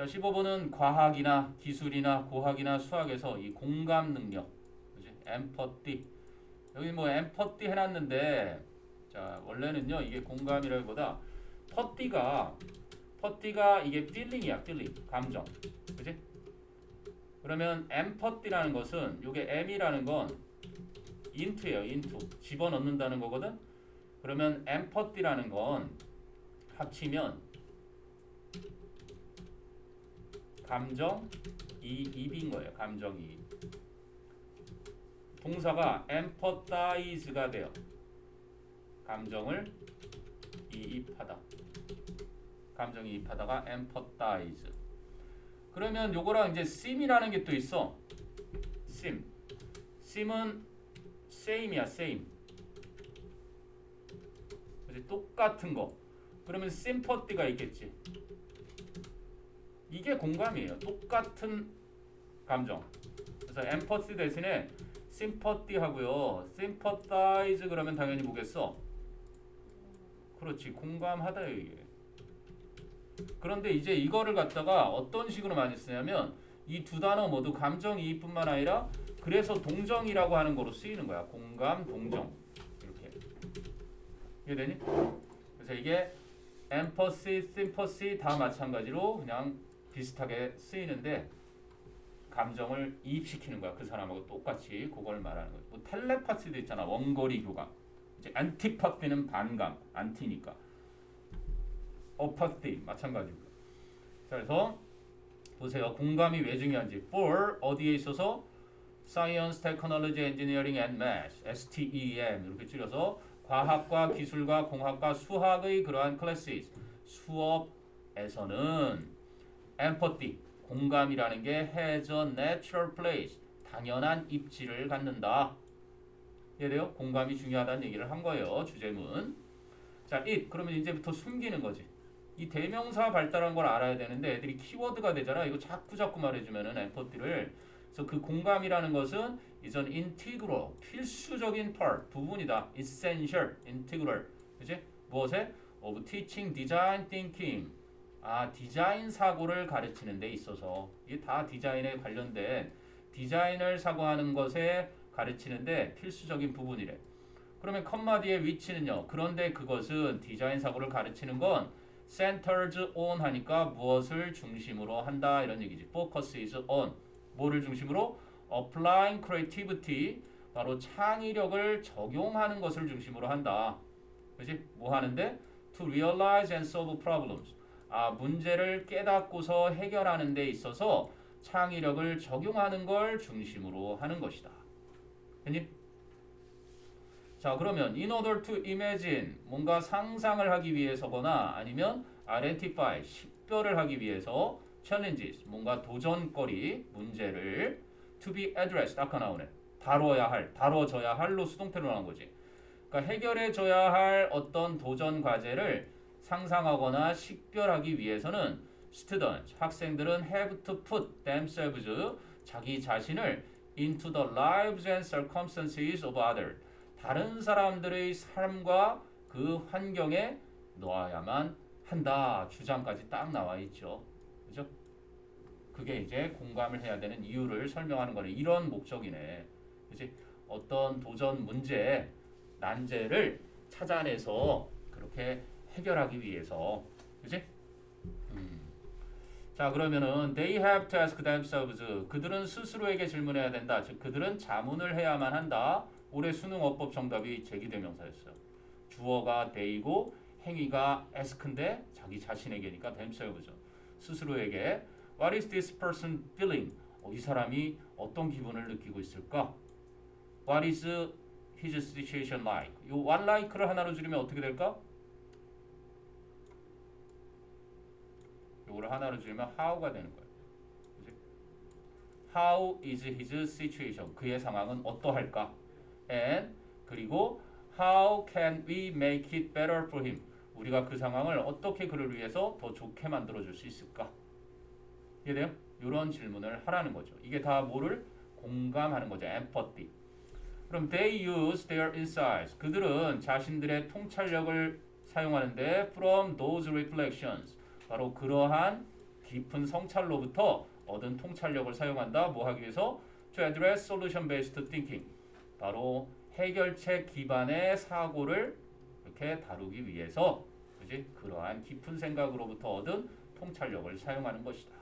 자, 15번은 과학이나 기술이나 고학이나 수학에서 이 공감 능력, 그지? 엠퍼티. 여기 뭐 엠퍼티 해놨는데, 자, 원래는요, 이게 공감이라기보다 퍼티가, 퍼티가 이게 feeling이야, feeling. 감정. 그지? 그러면 엠퍼티라는 것은, 요게 M이라는 건 into예요, into. 집어넣는다는 거거든? 그러면 엠퍼티라는 건 합치면 감정 이입인 거예요. 감정 이입. 동사가 empathiz가 돼요. 감정을 이입하다. 감정 이입하다가 empathize. 그러면 요거랑 이제 sim이라는 게 또 있어. sim. sim은 same이야, same. 똑같은 거. 그러면 sympathy가 있겠지. 이게 공감이에요. 똑같은 감정. 그래서 empathy 대신에 sympathy 하고요. sympathize 그러면 당연히 뭐겠어? 그렇지. 공감하다요, 이게. 그런데 이제 이거를 갖다가 어떤 식으로 많이 쓰냐면 이 두 단어 모두 감정이입뿐만 아니라 그래서 동정이라고 하는 거로 쓰이는 거야. 공감, 동정. 이렇게. 이해되니? 그래서 이게 empathy, sympathy 다 마찬가지로 그냥 비슷하게 쓰이는데 감정을 이입시키는 거야. 그 사람하고 똑같이 그걸 말하는 거야. 뭐 텔레파시도 있잖아. 원거리 교감. 이제 안티파티는 반감, 안티니까. 어파티 마찬가지고. 자, 그래서 보세요. 공감이 왜 중요한지. for 어디에 있어서 science, technology, engineering and math, STEM 이렇게 줄여서 과학과 기술과 공학과 수학의 그러한 classes 수업에서는 empathy 공감이라는 게 has a natural place 당연한 입지를 갖는다. 이해돼요? 공감이 중요하다는 얘기를 한 거예요. 주제문. 자, it 그러면 이제부터 숨기는 거지. 이 대명사 발달한 걸 알아야 되는데 애들이 키워드가 되잖아. 이거 자꾸 자꾸 말해주면은 empathy를 그래서 그 공감이라는 것은 an integral 필수적인 part 부분이다. essential integral 그지? 무엇에? of teaching design thinking 아 디자인 사고를 가르치는 데 있어서 이게 다 디자인에 관련된 디자인을 사고하는 것에 가르치는데 필수적인 부분이래. 그러면 컴마 뒤에 위치는요. 그런데 그것은 디자인 사고를 가르치는 건 centers on 하니까 무엇을 중심으로 한다 이런 얘기지. focus is on 뭐를 중심으로 applying creativity 바로 창의력을 적용하는 것을 중심으로 한다. 그렇지? 뭐 하는데 to realize and solve problems. 아, 문제를 깨닫고서 해결하는 데 있어서 창의력을 적용하는 걸 중심으로 하는 것이다. 됐니? 자, 그러면 in order to imagine 뭔가 상상을 하기 위해서거나 아니면 identify 식별을 하기 위해서 challenges 뭔가 도전거리 문제를 to be addressed 아까 나오네. 다뤄야 할, 다뤄져야 할로 수동태로 나온 거지. 그러니까 해결해줘야 할 어떤 도전 과제를 상상하거나 식별하기 위해서는 students 학생들은 have to put themselves 자기 자신을 into the lives and circumstances of others. 다른 사람들의 삶과 그 환경에 놓아야만 한다. 주장까지 딱 나와 있죠. 그죠? 그게 이제 공감을 해야 되는 이유를 설명하는 거네. 이런 목적이네. 그지 어떤 도전 문제 난제를 찾아내서 그렇게 해결하기 위해서. 그지? 음. 자 그러면은 they have to ask themselves. 그들은 스스로에게 질문해야 된다. 즉 그들은 자문을 해야만 한다. 올해 수능 어법 정답이 제기대명사였어요. 주어가 they고 행위가 ask인데 자기 자신에게니까 themselves. 스스로에게 what is this person feeling? 어, 이 사람이 어떤 기분을 느끼고 있을까? What is his situation like? 이 one like를 하나로 줄이면 어떻게 될까? 요거를 하나로 줄이면 how가 되는 거예요. 그지? How is his situation? 그의 상황은 어떠할까? And 그리고 how can we make it better for him? 우리가 그 상황을 어떻게 그를 위해서 더 좋게 만들어 줄 수 있을까? 이해돼요? 이런 질문을 하라는 거죠. 이게 다 뭐를 공감하는 거죠. empathy. 그럼 they use their insights. 그들은 자신들의 통찰력을 사용하는데 from those reflections. 바로 그러한 깊은 성찰로부터 얻은 통찰력을 사용한다. 뭐 하기 위해서? To address solution based thinking. 바로 해결책 기반의 사고를 이렇게 다루기 위해서 그지? 그러한 깊은 생각으로부터 얻은 통찰력을 사용하는 것이다.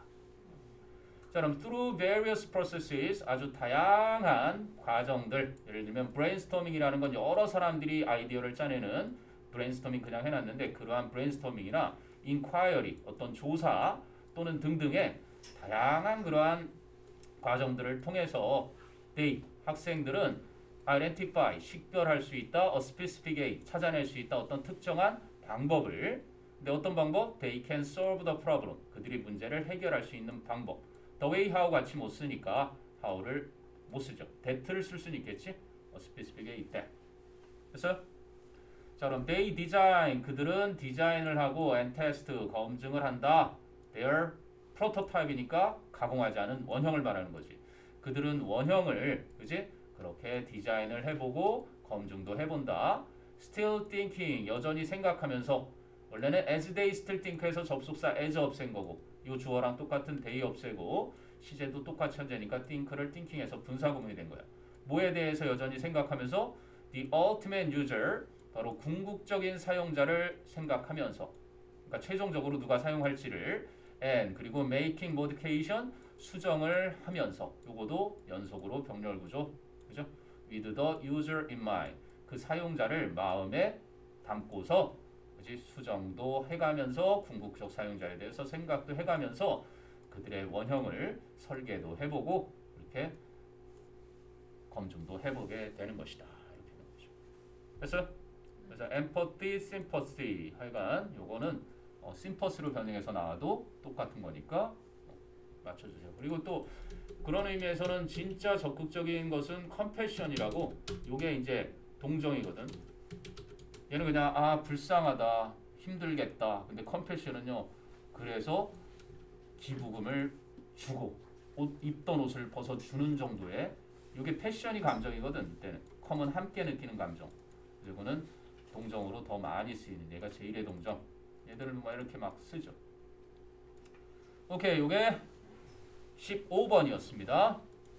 자, 그럼 through various processes 아주 다양한 과정들 예를 들면 brainstorming이라는 건 여러 사람들이 아이디어를 짜내는 brainstorming 그냥 해놨는데 그러한 brainstorming이나 inquiry 어떤 조사 또는 등등의 다양한 그러한 과정들을 통해서 they 학생들은 identify 식별할 수 있다 a specific way 찾아낼 수 있다 어떤 특정한 방법을 근데 어떤 방법? They can solve the problem. 그들이 문제를 해결할 수 있는 방법. the way how 같이 못 쓰니까 how를 못 쓰죠. that를 쓸 수는 있겠지? a specific way that. 그래서 자 그럼 they design 그들은 디자인을 하고 and test 검증을 한다. Their prototype이니까 가공하지 않은 원형을 말하는 거지. 그들은 원형을 그지? 그렇게 디자인을 해보고 검증도 해본다. Still thinking 여전히 생각하면서. 원래는 as they still think에서 접속사 as 없앤 거고 이 주어랑 똑같은 they 없애고 시제도 똑같이 현재니까 think를 thinking에서 분사 구문이 된 거야. 뭐에 대해서 여전히 생각하면서? The ultimate user 바로 궁극적인 사용자를 생각하면서 그러니까 최종적으로 누가 사용할지를 and 그리고 making modification 수정을 하면서 요거도 연속으로 병렬 구조 그죠? with the user in mind 그 사용자를 마음에 담고서 그지 수정도 해가면서 궁극적 사용자에 대해서 생각도 해가면서 그들의 원형을 설계도 해보고 이렇게 검증도 해보게 되는 것이다 이렇게 되는 거죠. 그래서 그래서 empathy, sympathy 하여간 요거는 어, sympasy로 변형해서 나와도 똑같은 거니까 어, 맞춰주세요. 그리고 또 그런 의미에서는 진짜 적극적인 것은 compassion이라고 요게 이제 동정이거든. 얘는 그냥 아 불쌍하다, 힘들겠다. 근데 compassion은요. 그래서 기부금을 주고 옷 입던 옷을 벗어 주는 정도의 요게 패션이 감정이거든. 이때는 컴은 함께 느끼는 감정. 그리고는 동정으로 더 많이 쓰이는 얘가 제1의 동정. 얘들을 뭐 이렇게 막 쓰죠. 오케이, 요게 15번이었습니다.